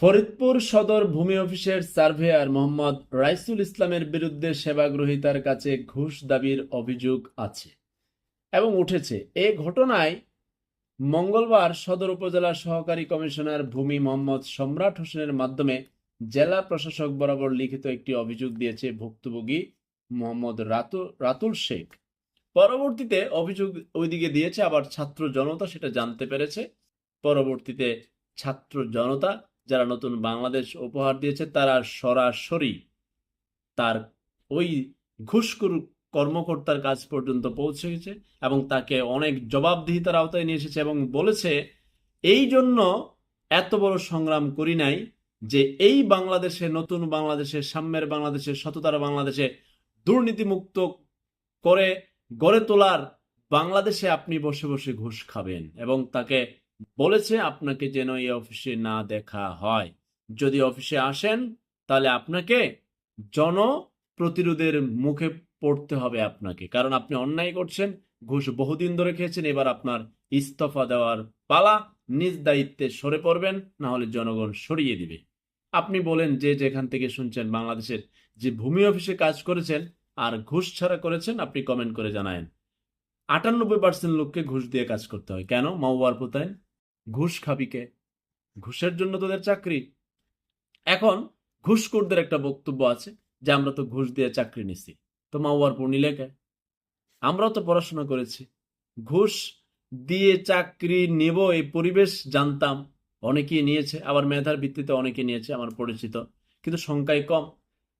ফরিদপুর সদর ভূমি অফিসের সার্ভেয়ার মোহাম্মদ রাইসুল ইসলামের বিরুদ্ধে সেবাগ্রহীতার কাছে ঘুষ দাবির অভিযোগ আছে এবং উঠেছে। এ ঘটনায় মঙ্গলবার সদর উপজেলা সহকারী কমিশনার ভূমি মোহাম্মদ সম্রাট হোসেনের মাধ্যমে জেলা প্রশাসক বরাবর লিখিত একটি অভিযোগ দিয়েছে ভুক্তভোগী মোহাম্মদ রাতু রাতুল শেখ। পরবর্তীতে অভিযোগ ওইদিকে দিয়েছে, আবার ছাত্র জনতা সেটা জানতে পেরেছে। পরবর্তীতে ছাত্র জনতা যারা নতুন বাংলাদেশ উপহার দিয়েছে, তারা সরাসরি তার ওই ঘুষখোর কর্মকর্তার কাজ পর্যন্ত পৌঁছে গেছে এবং তাকে অনেক জবাবদিহিতার আওতায় নিয়ে এসেছে এবং বলেছে, এই জন্য এত বড় সংগ্রাম করি নাই যে এই বাংলাদেশে, নতুন বাংলাদেশে, সাম্যের বাংলাদেশে, সততার বাংলাদেশে দুর্নীতিমুক্ত করে গড়ে তোলার বাংলাদেশে আপনি বসে বসে ঘুষ খাবেন। এবং তাকে বলেছে আপনাকে যেন এই অফিসে না দেখা হয়। যদি অফিসে আসেন, তাহলে আপনাকে জন প্রতিরোধের মুখে পড়তে হবে আপনাকে। কারণ আপনি অন্যায় করছেন, ঘুষ বহুদিন ধরে খেয়েছেন, এবার আপনার ইস্তফা দেওয়ার পালা নিজ দায়িত্বে সরে পড়বেন, না হলে জনগণ সরিয়ে দিবে। আপনি বলেন যে যেখান থেকে শুনছেন বাংলাদেশের যে ভূমি অফিসে কাজ করেছেন আর ঘুষ ছাড়া করেছেন, আপনি কমেন্ট করে জানায়েন। আটানব্বই পার্সেন্ট লোককে ঘুষ দিয়ে কাজ করতে হয়। কেন? মাওয়ার পোতায়। ঘুষ খাবি কে? ঘুষের জন্য তোদের চাকরি? এখন ঘুষখোরদের একটা বক্তব্য আছে যে আমরা তো ঘুষ দিয়ে চাকরি নিছি। তো মাওয়ার পর নিলে কে? আমরাও তো পড়াশোনা করেছি। ঘুষ দিয়ে চাকরি নেব, এই পরিবেশ জানতাম। অনেকেই নিয়েছে, আবার মেধার ভিত্তিতে অনেকে নিয়েছে, আমার পরিচিত। কিন্তু সংখ্যায় কম।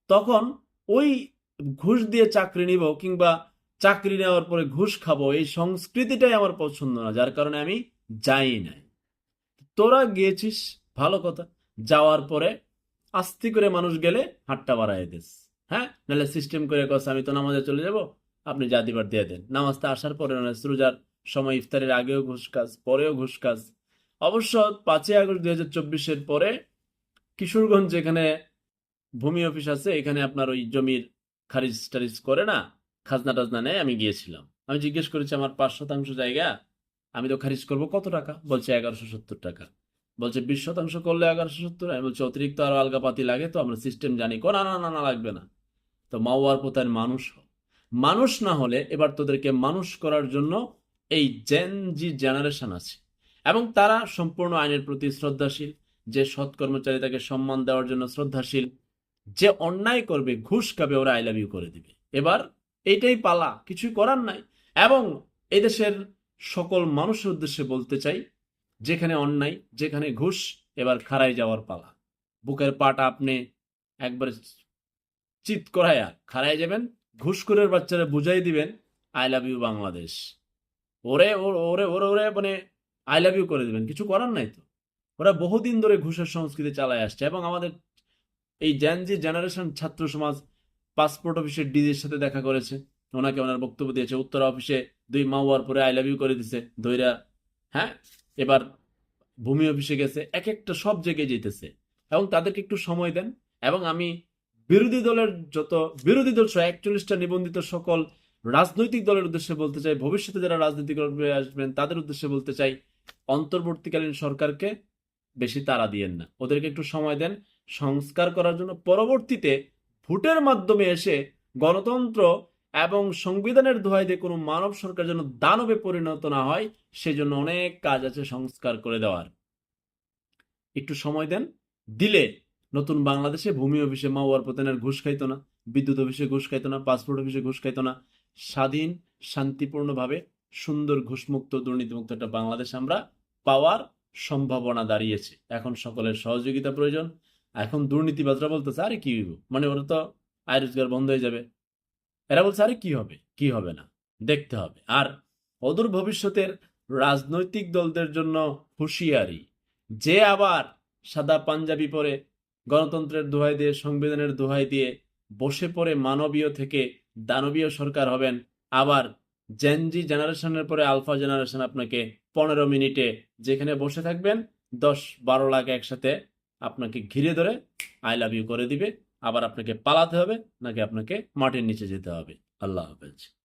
তখন ওই ঘুষ দিয়ে চাকরি নিব কিংবা চাকরি নেওয়ার পরে ঘুষ খাব, এই সংস্কৃতিটাই আমার পছন্দ না, যার কারণে আমি যাই নাই। তোরা গিয়েছিস, ভালো কথা। যাওয়ার পরে আস্তি করে মানুষ গেলে হাটটা বাড়াই দিস। হ্যাঁ? নাহলে সিস্টেম করে কস, আমি তো নামাজে চলে যাব, আপনি যা দিবার দিয়ে দেন। নামাজটা আসার পরে রোজার সময় ইফতারের আগেও ঘুষ কাজ, পরেও ঘুষ কাজ। অবশ্য পাঁচই আগস্ট দুই হাজার চব্বিশের পরে কিশোরগঞ্জ যেখানে ভূমি অফিস আছে, এখানে আপনার ওই জমির খারিজ টারিজ করে না, খাজনা টাজনা নেয়, আমি গিয়েছিলাম। আমি জিজ্ঞেস করেছি, আমার পাঁচ শতাংশ জায়গা? আমি তো খারিজ করব কত টাকা? বলছে এগারোশো সত্তর টাকা। বলছে বিশ শতাংশ করলে এগারোশো সত্তর? আমি বলছি, অতিরিক্ত আরও আলগাপাতি লাগে তো, আমরা সিস্টেম জানি। কো, না না না না, লাগবে না। তো মাওয়ার পোতার মানুষ। মানুষ না হলে এবার তোদেরকে মানুষ করার জন্য এই জেন জি জেনারেশন আছে। এবং তারা সম্পূর্ণ আইনের প্রতি শ্রদ্ধাশীল, যে সৎ কর্মচারী তাকে সম্মান দেওয়ার জন্য শ্রদ্ধাশীল, যে অন্যায় করবে, ঘুষ খাবে, ওরা আই লাভ ইউ করে দিবে। এবার এইটাই পালা, কিছুই করার নাই। এবং এদেশের সকল মানুষের উদ্দেশ্যে বলতে চাই, যেখানে অন্যায়, যেখানে ঘুষ, এবার খাড়াই যাওয়ার পালা। বুকের পাটা আপনি একবার চিত করাইয়া খাড়াই যাবেন, ঘুষখোরের বাচ্চারা বুঝাই দিবেন, আই লাভ ইউ বাংলাদেশ। ওরে ওরে ওরে ওরে মানে আই লাভ ইউ করে দিবেন। কিছু করার নাই তো। ওরা বহুদিন ধরে ঘুষের সংস্কৃতি চালায় আসছে এবং আমাদের এই জ্যানজি জেনারেশন ছাত্র সমাজ পাসপোর্ট অফিসের ডিজির সাথে দেখা করেছে। ওনাকে ওনার বক্তব্য দিয়েছে। উত্তরা অফিসে দুই মা হওয়ার পরে আই লাভ ইউ করে দিছে, দইরা হ্যাঁ? এবার ভূমি অফিসে গেছে এক একটা সব জায়গায় যেতেছে। এবং তাদেরকে একটু সময় দেন, এবং আমি বিরোধী দলের যত, বিরোধী দল সহ একচল্লিশটা নিবন্ধিত সকল রাজনৈতিক দলের উদ্দেশ্যে বলতে চাই, ভবিষ্যতে যারা রাজনীতি করবে আসবেন, তাদের উদ্দেশ্যে বলতে চাই, অন্তর্বর্তীকালীন সরকারকে বেশি তারা দিয়েন না। ওদেরকে একটু সময় দেন, সংস্কার করার জন্য পরবর্তীতে ভোটের মাধ্যমে এসে গণতন্ত্র এবং সংবিধানের দোহাই দিয়ে কোনো মানব সরকার যেন দানবে পরিণত না হয়, সেজন্য অনেক কাজ আছে সংস্কার করে দেওয়ার। একটু সময় দেন, দিলে নতুন বাংলাদেশে ভূমি অফিসে মাওয়ার পতনের ঘুষ খাইতো না, বিদ্যুৎ অফিসে ঘুষ খাইতো না, পাসপোর্ট অফিসে ঘুষ খাইতো না, স্বাধীন, শান্তিপূর্ণভাবে সুন্দর ঘুষমুক্ত, দুর্নীতিমুক্ত একটা বাংলাদেশ আমরা পাওয়ার সম্ভাবনা দাঁড়িয়েছে। এখন সকলের সহযোগিতা প্রয়োজন, এখন দুর্নীতিবাজরা বলতেছে, আরে কি মানে ওরা তো আয় রোজগার বন্ধ হয়ে যাবে। এরা বলছে, আরে, কি হবে? কি হবে না? দেখতে হবে। আর অদূর ভবিষ্যতের রাজনৈতিক দলদের জন্য হুঁশিয়ারি, যে আবার সাদা পাঞ্জাবি পরে গণতন্ত্রের দোহাই দিয়ে, সংবিধানের দোহাই দিয়ে বসে পড়ে মানবীয় থেকে দানবীয় সরকার হবেন, আবার জেনজি জেনারেশনের পরে আলফা জেনারেশন আপনাকে পনেরো মিনিটে যেখানে বসে থাকবেন, দশ বারো লাখ একসাথে আপনাকে ঘিরে ধরে আই লাভ ইউ করে দিবে। আবার আপনাকে পালাতে হবে নাকি আপনাকে মাটির নিচে যেতে হবে? আল্লাহ হাফেজ।